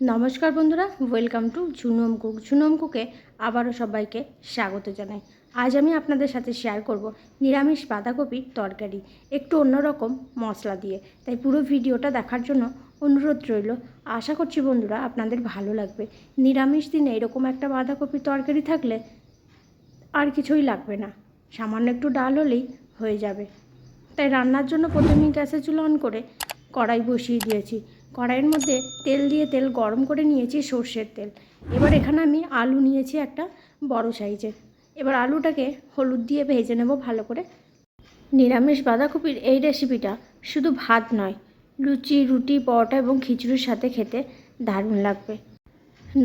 নমস্কার বন্ধুরা welcome to Jhunum cook Jhunum কুকে আবারও সবাইকে স্বাগত জানাই। আজ আমি আপনাদের সাথে শেয়ার করব নিরামিষ বাঁধাকপির তরকারি, একটু অন্যরকম মশলা দিয়ে। তাই পুরো ভিডিওটা দেখার জন্য অনুরোধ রইল। আশা করছি বন্ধুরা আপনাদের ভালো লাগবে। নিরামিষ দিনে এরকম একটা বাঁধাকপির তরকারি থাকলে আর কিছুই লাগবে না। সামান্য একটু ডাল হলেই হয়ে যাবে। তাই রান্নার জন্য প্রথমেই গ্যাসে চুলো অন করে কড়াই বসিয়ে দিয়েছি। কড়াইয়ের মধ্যে তেল দিয়ে তেল গরম করে নিয়েছি সর্ষের তেল। এবার এখানে আমি আলু নিয়েছি একটা বড় সাইজের। এবার আলুটাকে হলুদ দিয়ে ভেজে নেব ভালো করে। নিরামিষ বাঁধাকপির এই রেসিপিটা শুধু ভাত নয়, লুচি, রুটি, পরোটা এবং খিচুড়ির সাথে খেতে দারুণ লাগবে।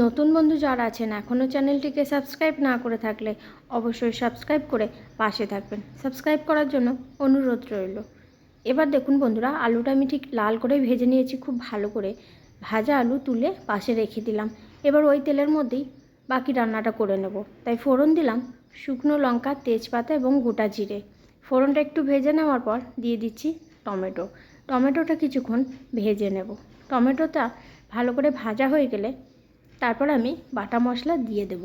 নতুন বন্ধু যারা আছেন, এখনও চ্যানেলটিকে সাবস্ক্রাইব না করে থাকলে অবশ্যই সাবস্ক্রাইব করে পাশে থাকবেন। সাবস্ক্রাইব করার জন্য অনুরোধ রইল। এবার দেখুন বন্ধুরা, আলুটা আমি ঠিক লাল করে ভেজে নিয়েছি খুব ভালো করে। ভাজা আলু তুলে পাশে রেখে দিলাম। এবার ওই তেলের মধ্যেই বাকি রান্নাটা করে নেব। তাই ফোড়ন দিলাম শুকনো লঙ্কা, তেজপাতা এবং গোটা জিরে। ফোড়নটা একটু ভেজে নেওয়ার পর দিয়ে দিচ্ছি টমেটো। টমেটোটা কিছুক্ষণ ভেজে নেব। টমেটোটা ভালো করে ভাজা হয়ে গেলে তারপর আমি বাটা মশলা দিয়ে দেব।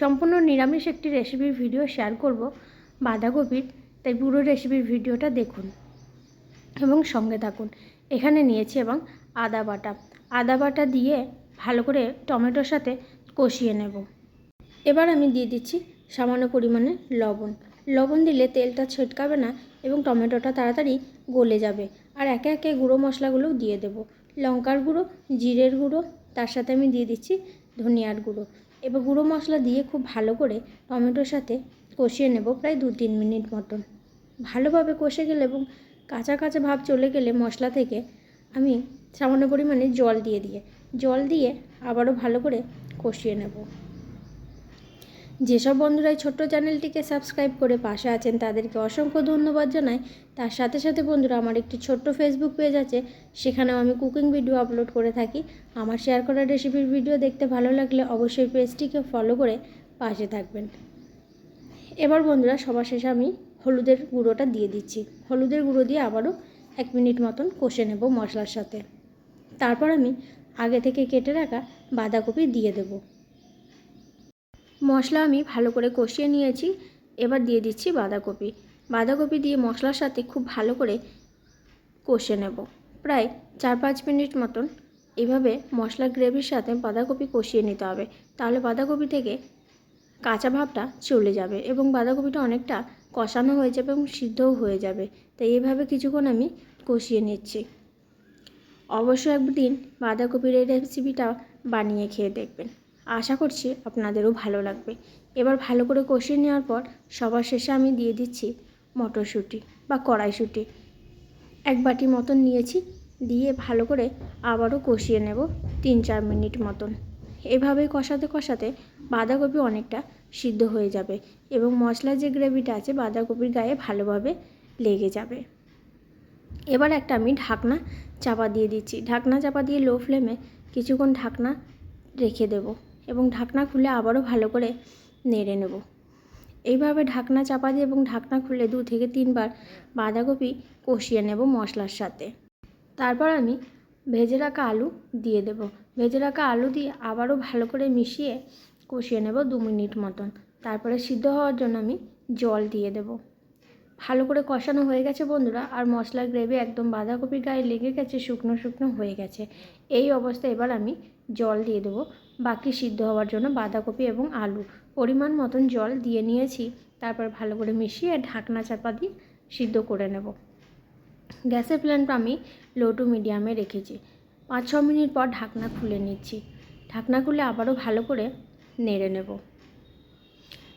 সম্পূর্ণ নিরামিষ একটি রেসিপির ভিডিও শেয়ার করব বাঁধাকপির। তাই পুরো রেসিপির ভিডিওটা দেখুন। এবং সঙ্গে থাকুন। এখানে নিয়েছি এবং আদা বাটা। আদা বাটা দিয়ে ভালো করে টমেটোর সাথে কষিয়ে নেব। এবার আমি দিয়ে দিচ্ছি সামান্য পরিমাণে লবণ। লবণ দিলে তেলটা ছিটকাবে না এবং টমেটোটা তাড়াতাড়ি গলে যাবে। আর একে একে গুঁড়ো মশলাগুলোও দিয়ে দেব। লঙ্কার গুঁড়ো, জিরের গুঁড়ো, তার সাথে আমি দিয়ে দিচ্ছি ধনিয়ার গুঁড়ো। এবার গুঁড়ো মশলা দিয়ে খুব ভালো করে টমেটোর সাথে কষিয়ে নেব প্রায় দু তিন মিনিট মতন। ভালোভাবে কষে গেলে এবং কাঁচা কাঁচা ভাব চলে গেলে মশলা থেকে আমি সামান্য পরিমাণে জল দিয়ে দিয়ে, জল দিয়ে আবারও ভালো করে কষিয়ে নেব। যেসব বন্ধুরা এই ছোট্ট চ্যানেলটিকে সাবস্ক্রাইব করে পাশে আছেন, তাদেরকে অসংখ্য ধন্যবাদ জানাই। তার সাথে সাথে বন্ধুরা, আমার একটি ছোট্ট ফেসবুক পেজ আছে, সেখানেও আমি কুকিং ভিডিও আপলোড করে থাকি। আমার শেয়ার করা রেসিপির ভিডিও দেখতে ভালো লাগলে অবশ্যই পেজটিকে ফলো করে পাশে থাকবেন। এবার বন্ধুরা, সবার শেষে আমি হলুদের গুঁড়োটা দিয়ে দিচ্ছি। হলুদের গুঁড়ো দিয়ে আবারও এক মিনিট মতন কষে নেব মশলার সাথে। তারপর আমি আগে থেকে কেটে রাখা বাঁধাকপি দিয়ে দেব। মশলা আমি ভালো করে কষিয়ে নিয়েছি। এবার দিয়ে দিচ্ছি বাঁধাকপি। বাঁধাকপি দিয়ে মশলার সাথে খুব ভালো করে কষে নেব। প্রায় চার পাঁচ মিনিট মতন এভাবে মশলা গ্রেভির সাথে বাঁধাকপি কষিয়ে নিতে হবে। তাহলে বাঁধাকপি থেকে কাঁচা ভাবটা চলে যাবে এবং বাঁধাকপিটা অনেকটা কষানো হয়ে যাবে এবং সিদ্ধও হয়ে যাবে। তাই এইভাবে কিছুক্ষণ আমি কষিয়ে নিচ্ছি। অবশ্যই একদিন বাঁধাকপির এই রেসিপিটা বানিয়ে খেয়ে দেখবেন। আশা করছি আপনাদেরও ভালো লাগবে। এবার ভালো করে কষিয়ে নেওয়ার পর সবার শেষে আমি দিয়ে দিচ্ছি মটরশুঁটি বা কড়াইশুঁটি। এক বাটি মতন নিয়েছি, দিয়ে ভালো করে আবারও কষিয়ে নেব তিন চার মিনিট মতন। এভাবে কষাতে কষাতে বাঁধাকপি অনেকটা সিদ্ধ হয়ে যাবে এবং মশলার যে গ্রেভিটা আছে বাঁধাকপির গায়ে ভালোভাবে লেগে যাবে। এবার একটা আমি ঢাকনা চাপা দিয়ে দিচ্ছি। ঢাকনা চাপা দিয়ে লো ফ্লেমে কিছুক্ষণ ঢাকনা রেখে দেব এবং ঢাকনা খুলে আবারও ভালো করে নেড়ে নেব। এইভাবে ঢাকনা চাপা দিয়ে এবং ঢাকনা খুলে দু থেকে তিনবার বাঁধাকপি কষিয়ে নেব মশলার সাথে। তারপর আমি ভেজে রাখা আলু দিয়ে দেব। ভেজে রাখা আলু দিয়ে আবারও ভালো করে মিশিয়ে কষিয়ে নেব দু মিনিট মতন। তারপরে সিদ্ধ হওয়ার জন্য আমি জল দিয়ে দেব। ভালো করে কষানো হয়ে গেছে বন্ধুরা, আর মশলার গ্রেভি একদম বাঁধাকপির গায়ে লেগে গেছে, শুকনো শুকনো হয়ে গেছে। এই অবস্থায় এবার আমি জল দিয়ে দেবো। বাকি সিদ্ধ হওয়ার জন্য বাঁধাকপি এবং আলু পরিমাণ মতন জল দিয়ে নিয়েছি। তারপর ভালো করে মিশিয়ে ঢাকনা চাপা দিয়ে সিদ্ধ করে নেব। গ্যাসের ফ্লেমটা আমি লো টু মিডিয়ামে রেখেছি। পাঁচ ছ মিনিট পর ঢাকনা খুলে নিচ্ছি। ঢাকনা খুলে আবারও ভালো করে নেড়ে নেব।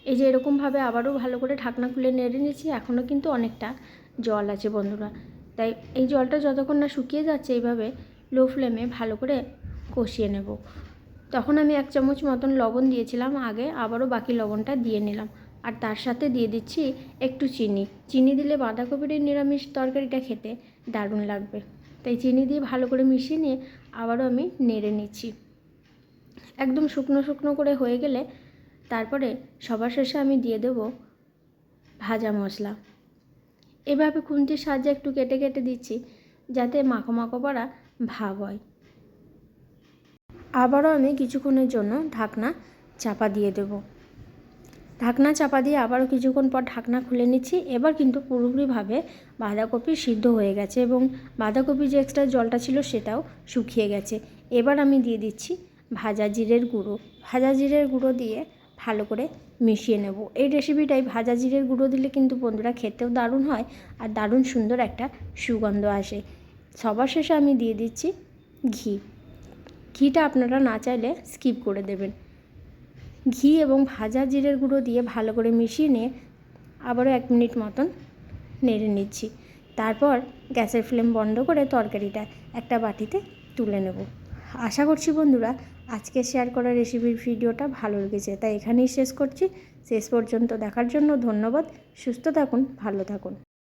এই যে এরকমভাবে আবারও ভালো করে ঢাকনা খুলে নেড়ে নিচ্ছি এখনও কিন্তু অনেকটা জল আছে বন্ধুরা। তাই এই জলটা যতক্ষণ না শুকিয়ে যাচ্ছে এইভাবে লো ফ্লেমে ভালো করে কষিয়ে নেব। তখন আমি এক চামচ মতন লবণ দিয়েছিলাম, আগে আবারও বাকি লবণটা দিয়ে নিলাম। আর তার সাথে দিয়ে দিচ্ছি একটু চিনি। চিনি দিলে বাঁধাকপির নিরামিষ তরকারিটা খেতে দারুণ লাগবে। তাই চিনি দিয়ে ভালো করে মিশিয়ে নিয়ে আবারও আমি নেড়ে নিচ্ছি। একদম শুকনো শুকনো করে হয়ে গেলে তারপরে সবার শেষে আমি দিয়ে দেব ভাজা মশলা। এভাবে খুন্তির সাহায্যে একটু কেটে কেটে দিচ্ছি যাতে মাখো মাখো পড়া ভাব হয়। আবারও আমি কিছুক্ষণের জন্য ঢাকনা চাপা দিয়ে দেবো। ঢাকনা চাপা দিয়ে আবারও কিছুক্ষণ পর ঢাকনা খুলে নিচ্ছি। এবার কিন্তু পুরোপুরিভাবে বাঁধাকপি সিদ্ধ হয়ে গেছে এবং বাঁধাকপি যে এক্সট্রা জলটা ছিল সেটাও শুকিয়ে গেছে। এবার আমি দিয়ে দিচ্ছি ভাজা জিরের গুঁড়ো। ভাজা জিরের গুঁড়ো দিয়ে ভালো করে মিশিয়ে নেব। এই রেসিপিটাই ভাজা জিরের গুঁড়ো দিলে কিন্তু বন্ধুরা খেতেও দারুণ হয় আর দারুণ সুন্দর একটা সুগন্ধ আসে। সবার শেষে আমি দিয়ে দিচ্ছি ঘি। ঘিটা আপনারা না চাইলে স্কিপ করে দেবেন। ঘি এবং ভাজা জিরের গুঁড়ো দিয়ে ভালো করে মিশিয়ে নিয়ে আবারও এক মিনিট মতন নেড়ে নিচ্ছি। তারপর গ্যাসের ফ্লেম বন্ধ করে তরকারিটা একটা বাটিতে তুলে নেব। আশা করছি বন্ধুরা, আজকে শেয়ার করা রেসিপির ভিডিওটা ভালো লেগেছে। তাই এখানেই শেষ করছি। শেষ পর্যন্ত দেখার জন্য ধন্যবাদ। সুস্থ থাকুন, ভালো থাকুন।